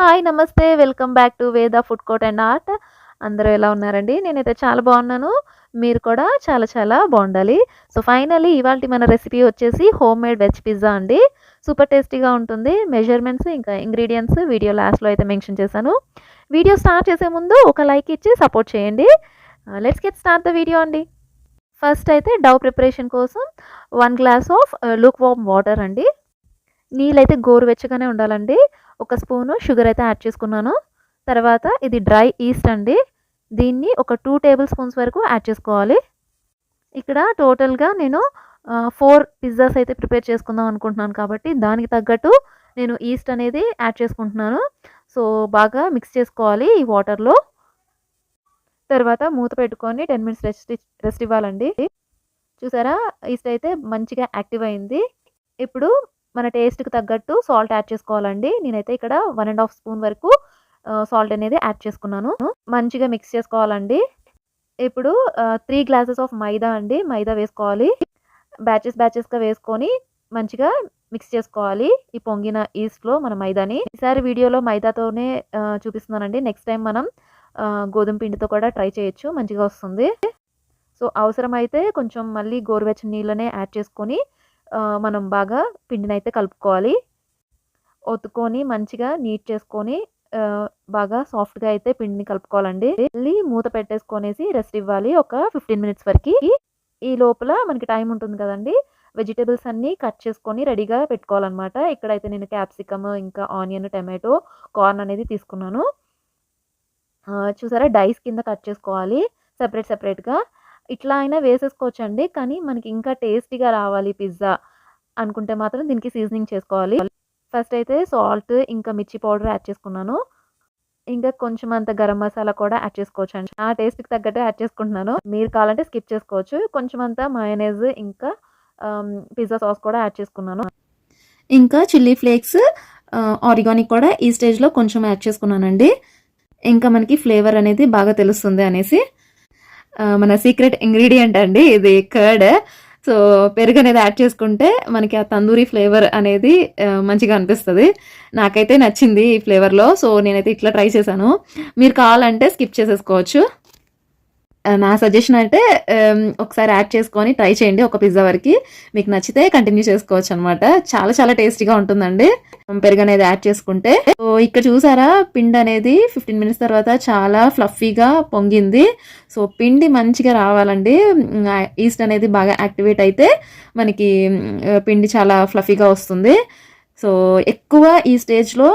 Hi నమస్తే. Welcome back to Veda food court and art. అందరూ ఎలా ఉన్నారండి? నేనైతే చాలా బాగున్నాను. మీరు కూడా చాలా చాలా బాగుండాలి. సో ఫైనలీ ఇవాళ మన రెసిపీ వచ్చేసి హోమ్ మేడ్ వెజ్ పిజ్జా అండి. సూపర్ టేస్టీగా ఉంటుంది. మెజర్మెంట్స్ ఇంకా ఇంగ్రీడియంట్స్ వీడియో లాస్ట్లో అయితే మెన్షన్ చేశాను. వీడియో స్టార్ట్ చేసే ముందు ఒక లైక్ ఇచ్చి సపోర్ట్ చేయండి. Let's get start the video అండి. ఫస్ట్ అయితే డవ్ ప్రిపరేషన్ కోసం one glass of lukewarm water అండి. నీళ్ళైతే గోరువెచ్చగానే ఉండాలండి. ఒక స్పూను షుగర్ అయితే యాడ్ చేసుకున్నాను. తర్వాత ఇది డ్రై ఈస్ట్ అండి. దీన్ని ఒక టూ టేబుల్ స్పూన్స్ వరకు యాడ్ చేసుకోవాలి. ఇక్కడ టోటల్గా నేను ఫోర్ పిజ్జాస్ అయితే ప్రిపేర్ చేసుకుందాం అనుకుంటున్నాను కాబట్టి దానికి తగ్గట్టు నేను ఈస్ట్ అనేది యాడ్ చేసుకుంటున్నాను. సో బాగా మిక్స్ చేసుకోవాలి ఈ వాటర్లో. తర్వాత మూత పెట్టుకొని టెన్ మినిట్స్ రెస్ట్ రెస్ట్ ఇవ్వాలండి. చూసారా? ఈస్ట్ అయితే మంచిగా యాక్టివ్ అయింది. ఇప్పుడు మన టేస్ట్కి తగ్గట్టు సాల్ట్ యాడ్ చేసుకోవాలండి. నేనైతే ఇక్కడ వన్ అండ్ హాఫ్ స్పూన్ వరకు సాల్ట్ అనేది యాడ్ చేసుకున్నాను. మంచిగా మిక్స్ చేసుకోవాలండి. ఇప్పుడు త్రీ గ్లాసెస్ ఆఫ్ మైదా అండి. మైదా వేసుకోవాలి. బ్యాచెస్ బ్యాచెస్గా వేసుకొని మంచిగా మిక్స్ చేసుకోవాలి. ఈ పొంగిన ఈస్ట్లో మన మైదాని. ఈసారి వీడియోలో మైదాతోనే చూపిస్తున్నానండి. నెక్స్ట్ టైం మనం గోధుమ పిండితో కూడా ట్రై చేయొచ్చు. మంచిగా వస్తుంది. సో అవసరమైతే కొంచెం మళ్ళీ గోరువెచ్చని నీళ్ళనే యాడ్ చేసుకొని మనం బాగా పిండిని అయితే కలుపుకోవాలి. ఒత్తుకొని మంచిగా నీట్ చేసుకొని బాగా సాఫ్ట్గా అయితే పిండిని కలుపుకోవాలండి. మళ్ళీ మూత పెట్టేసుకొనేసి రెస్ట్ ఇవ్వాలి ఒక ఫిఫ్టీన్ మినిట్స్ వరకు. ఈ లోపల మనకి టైం ఉంటుంది కదండి. వెజిటేబుల్స్ అన్నీ కట్ చేసుకొని రెడీగా పెట్టుకోవాలన్నమాట. ఇక్కడైతే నేను క్యాప్సికమ్ ఇంకా ఆనియన్ టమాటో కార్న్ అనేది తీసుకున్నాను. చూసారా డైస్ కింద కట్ చేసుకోవాలి. సెపరేట్ సెపరేట్గా. ఇట్లా అయినా వేసేసుకోవచ్చండి. కానీ మనకి ఇంకా టేస్టీగా రావాలి పిజ్జా అనుకుంటే మాత్రం దీనికి సీజనింగ్ చేసుకోవాలి. ఫస్ట్ అయితే సాల్ట్ ఇంకా మిర్చి పౌడర్ యాడ్ చేసుకున్నాను. ఇంకా కొంచెం అంత గరం మసాలా కూడా యాడ్ చేసుకోవచ్చు అండి ఆ టేస్ట్కి తగ్గట్టు యాడ్ చేసుకుంటున్నాను. మీరు కావాలంటే స్కిప్ చేసుకోవచ్చు. కొంచెం అంత మయోనైజ్ ఇంకా పిజ్జా సాస్ కూడా యాడ్ చేసుకున్నాను. ఇంకా చిల్లీ ఫ్లేక్స్ ఆరిగానిక్ కూడా ఈ స్టేజ్లో కొంచెం యాడ్ చేసుకున్నానండి. ఇంకా మనకి ఫ్లేవర్ అనేది బాగా తెలుస్తుంది అనేసి మన సీక్రెట్ ఇంగ్రీడియంట్ అండి ఇది కర్డ్ సో పెరుగు అనేది యాడ్ చేసుకుంటే మనకి ఆ తందూరి ఫ్లేవర్ అనేది మంచిగా అనిపిస్తుంది. నాకైతే నచ్చింది ఈ ఫ్లేవర్లో సో నేనైతే ఇట్లా ట్రై చేశాను. మీరు కావాలంటే స్కిప్ చేసేసుకోవచ్చు. నా సజెషన్ అయితే ఒకసారి యాడ్ చేసుకొని ట్రై చేయండి ఒక పిజ్జా వరకు. మీకు నచ్చితే కంటిన్యూ చేసుకోవచ్చు అనమాట చాలా చాలా టేస్టీగా ఉంటుందండి. పెరుగు అనేది యాడ్ చేసుకుంటే. సో ఇక్కడ చూసారా పిండి అనేది ఫిఫ్టీన్ మినిట్స్ తర్వాత చాలా ఫ్లఫీగా పొంగింది. సో పిండి మంచిగా రావాలండి. ఈస్ట్ అనేది బాగా యాక్టివేట్ అయితే మనకి పిండి చాలా ఫ్లఫీగా వస్తుంది. సో ఎక్కువ ఈ స్టేజ్లో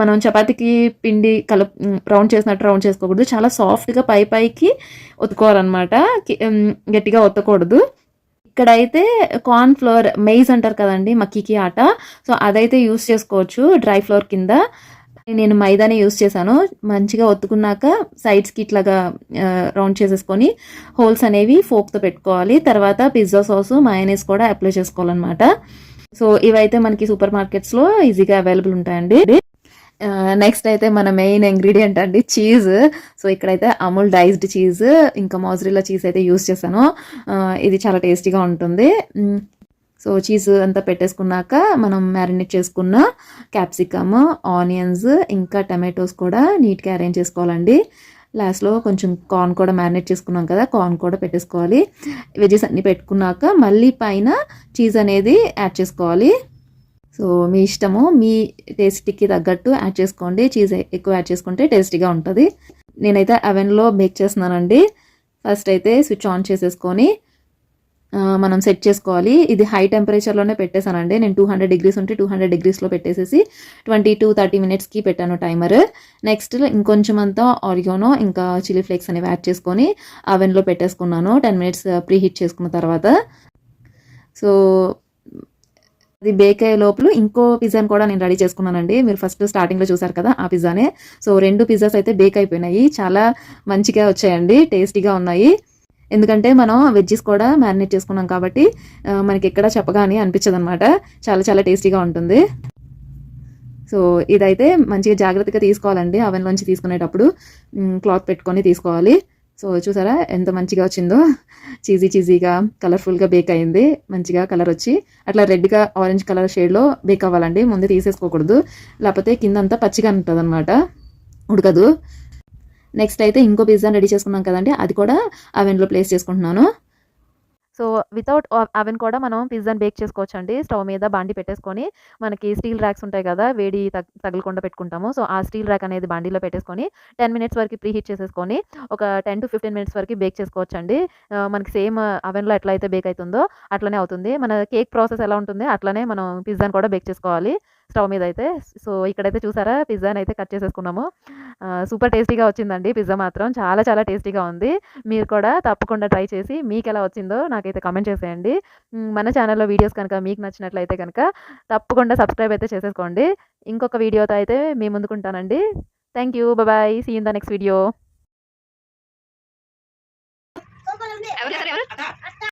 మనం చపాతీకి పిండి కలుపు రౌండ్ చేసినట్టు రౌండ్ చేసుకోకూడదు. చాలా సాఫ్ట్గా పై పైకి ఒత్తుకోవాలన్నమాట. గట్టిగా ఒత్తకూడదు. ఇక్కడైతే కార్న్ ఫ్లోర్ మెయిజ్ అంటారు కదండి మక్కీకి ఆట. సో అదైతే యూస్ చేసుకోవచ్చు డ్రై ఫ్లోర్ కింద. నేను మైదానే యూస్ చేశాను. మంచిగా ఒత్తుకున్నాక సైడ్స్కి ఇట్లాగా రౌండ్ చేసేసుకొని హోల్స్ అనేవి ఫోక్తో పెట్టుకోవాలి. తర్వాత పిజ్జా సాస్ మయనీస్ కూడా అప్లై చేసుకోవాలన్నమాట. సో ఇవైతే మనకి సూపర్ మార్కెట్స్లో ఈజీగా అవైలబుల్ ఉంటాయండి. నెక్స్ట్ అయితే మన మెయిన్ ఇంగ్రీడియంట్ అండి చీజ్ సో ఇక్కడైతే అమూల్ డైజ్డ్ చీజ్ ఇంకా మాజరిల్లా చీజ్ అయితే యూస్ చేశాను. ఇది చాలా టేస్టీగా ఉంటుంది. సో చీజ్ అంతా పెట్టేసుకున్నాక మనం మ్యారినేట్ చేసుకున్న క్యాప్సికమ్ ఆనియన్స్ ఇంకా టమాటోస్ కూడా నీట్గా అరేంజ్ చేసుకోవాలండి. లాస్ట్లో కొంచెం కార్న్ కూడా మ్యారినేట్ చేసుకున్నాం కదా కార్న్ కూడా పెట్టేసుకోవాలి. వెజెస్ అన్నీ పెట్టుకున్నాక మళ్ళీ పైన చీజ్ అనేది యాడ్ చేసుకోవాలి. సో మీ ఇష్టము మీ టేస్ట్కి తగ్గట్టు యాడ్ చేసుకోండి. చీజ్ ఎక్కువ యాడ్ చేసుకుంటే టేస్టీగా ఉంటుంది. నేనైతే అవెన్లో బేక్ చేస్తున్నానండి. ఫస్ట్ అయితే స్విచ్ ఆన్ చేసేసుకొని మనం సెట్ చేసుకోవాలి. ఇది హై టెంపరేచర్లోనే పెట్టేశానండి. నేను టూ హండ్రెడ్ డిగ్రీస్ ఉంటే టూ హండ్రెడ్ డిగ్రీస్లో పెట్టేసేసి ట్వంటీ టు థర్టీ మినిట్స్కి పెట్టాను టైమర్. నెక్స్ట్ ఇంకొంచెం అంతా ఆరియోనో ఇంకా చిల్లీ ఫ్లేక్స్ అనేవి యాడ్ చేసుకొని అవెన్లో పెట్టేసుకున్నాను. టెన్ మినిట్స్ ప్రీ హీట్ చేసుకున్న తర్వాత. సో అది బేక్ అయ్యే లోపల ఇంకో పిజ్జాని కూడా నేను రెడీ చేసుకున్నానండి. మీరు ఫస్ట్ స్టార్టింగ్లో చూసారు కదా ఆ పిజ్జానే సో రెండు పిజ్జాస్ అయితే బేక్ అయిపోయినాయి. చాలా మంచిగా వచ్చాయండి. టేస్టీగా ఉన్నాయి. ఎందుకంటే మనం వెజ్జెస్ కూడా మ్యారినేట్ చేసుకున్నాం కాబట్టి మనకి ఎక్కడ చెప్పగానే అనిపించదు అనమాట చాలా చాలా టేస్టీగా ఉంటుంది. సో ఇదైతే మంచిగా జాగ్రత్తగా తీసుకోవాలండి. అవెన్లోంచి తీసుకునేటప్పుడు క్లాత్ పెట్టుకొని తీసుకోవాలి. సో చూసారా? ఎంత మంచిగా వచ్చిందో. చీజీ చీజీగా కలర్ఫుల్గా బేక్ అయింది. మంచిగా కలర్ వచ్చి అట్లా రెడ్గా ఆరెంజ్ కలర్ షేడ్లో బేక్ అవ్వాలండి. ముందే తీసేసుకోకూడదు. లేకపోతే కిందంతా పచ్చిగా ఉంటుంది అనమాట ఉడకదు. నెక్స్ట్ అయితే ఇంకో పిజ్జా రెడీ చేసుకున్నాం కదండి. అది కూడా అవెన్లో ప్లేస్ చేసుకుంటున్నాను. సో వితౌట్ అవెన్ కూడా మనం పిజ్జాని బేక్ చేసుకోవచ్చు అండి స్టవ్ మీద బాండి పెట్టేసుకొని మనకి స్టీల్ ర్యాక్స్ ఉంటాయి కదా వేడి తగ్ తగలకుండా పెట్టుకుంటాము. సో ఆ స్టీల్ ర్యాక్ అనేది బాండీలో పెట్టేసుకొని టెన్ మినిట్స్ వరకు ప్రీ హీట్ చేసేసుకొని ఒక టెన్ టు ఫిఫ్టీన్ మినిట్స్ వరకు బేక్ చేసుకోవచ్చు అండి మనకి సేమ్ అవెన్లో ఎట్లా అయితే బేక్ అవుతుందో అట్లనే అవుతుంది. మన కేక్ ప్రాసెస్ ఎలా ఉంటుంది అట్లనే మనం పిజ్జాని కూడా బేక్ చేసుకోవాలి. స్టవ్ మీద అయితే. సో ఇక్కడైతే చూసారా? పిజ్జాని అయితే కట్ చేసేసుకున్నాము. సూపర్ టేస్టీగా వచ్చిందండి పిజ్జా మాత్రం. చాలా చాలా టేస్టీగా ఉంది. మీరు కూడా తప్పకుండా ట్రై చేసి మీకు ఎలా వచ్చిందో నాకైతే కామెంట్ చేసేయండి. మన ఛానల్లో వీడియోస్ కనుక మీకు నచ్చినట్లయితే కనుక తప్పకుండా సబ్స్క్రైబ్ అయితే చేసేసుకోండి. ఇంకొక వీడియోతో అయితే మీ ముందుకుంటానండి. Thank you bye see in the next video